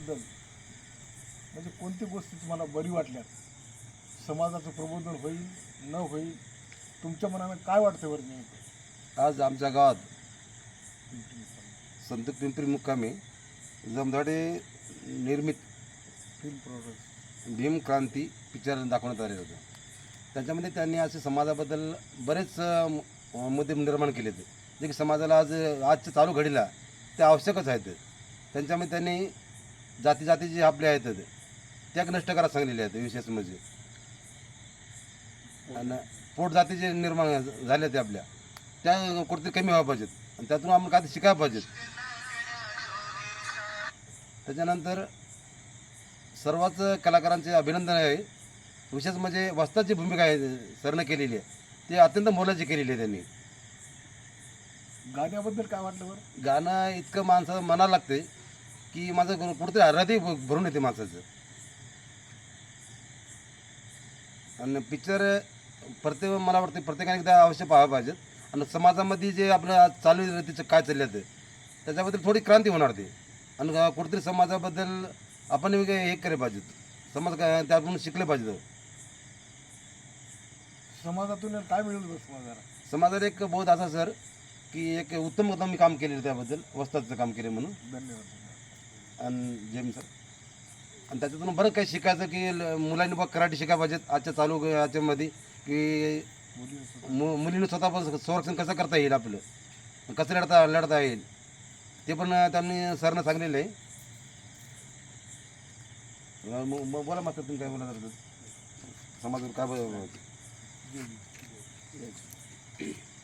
म्हणजे कोणती गोष्ट तुम्हाला बरी वाटल्यात? समाजाचं प्रबोधन होईल न होईल? तुमच्या मनानं काय वाटतं बरं नेमकं? आज आमच्या गावात संत पिंपरी मुक्कामी जमदाडे निर्मित film product. Bhim Kranti picture दाखवण्यात आलेलं होतं. त्याच्यामध्ये त्यांनी असे समाजाबद्दल बरेच मुद्दे निर्माण केले होते. जे की समाजाला आज आजच्या चालू घडीला ते आवश्यकच आहेत. त्यांच्यामध्ये त्यांनी जाती जाती जे आपले आहेत त्या नष्ट करा सांगलेले आहेत विशेष म्हणजे. आणि पोट जाती जे निर्माण झाले ते आपल्या त्या कुठेतरी कमी व्हायला पाहिजेत. आणि त्यातून आपण काय शिकायला पाहिजेत. त्याच्यानंतर सर्वच कलाकारांचे अभिनंदन आहे. विशेष म्हणजे वस्ताची भूमिका आहे सरनं केलेली आहे. ती अत्यंत मोलाची केलेली आहे त्यांनी. गाण्याबद्दल काय वाटलं बरं? गाणं इतकं माणसाचं मनाला लागते की माझं कुठं- कुठेतरी हृदय भरून येते माणसाचं. आणि पिक्चर प्रत्येक मला वाटतं प्रत्येकाने एकदा अवश्य पाहायला पाहिजेत आणि समाजामध्ये जे आपलं चालू तिचं काय चाललं आहे त्याच्याबद्दल थोडी क्रांती होणार ते. आणि कुठेतरी समाजाबद्दल आपण हे केले पाहिजेत. समाज काय त्यातून शिकले पाहिजेत. समाजातून काय मिळेल समाजाला? एक बोध असा सर की एक उत्तम उत्तम मी काम केलेलं त्याबद्दल वस्ताचं काम केले म्हणून. धन्यवाद. आणि जेम सर आणि त्याच्यातून बरं काही शिकायचं की ल- मुलांनी बघ कराटे शिकायला पाहिजेत. आजच्या चालू याच्यामध्ये की मु मुलीनं स्वतः पण संरक्षण कसं करता येईल आपलं? कसं लढता लढता येईल? ते पण त्यांनी सरनं सांगलेलं आहे. अं, मग मग बोला मात्र तुम्ही काय बोला समाजावर काय बोला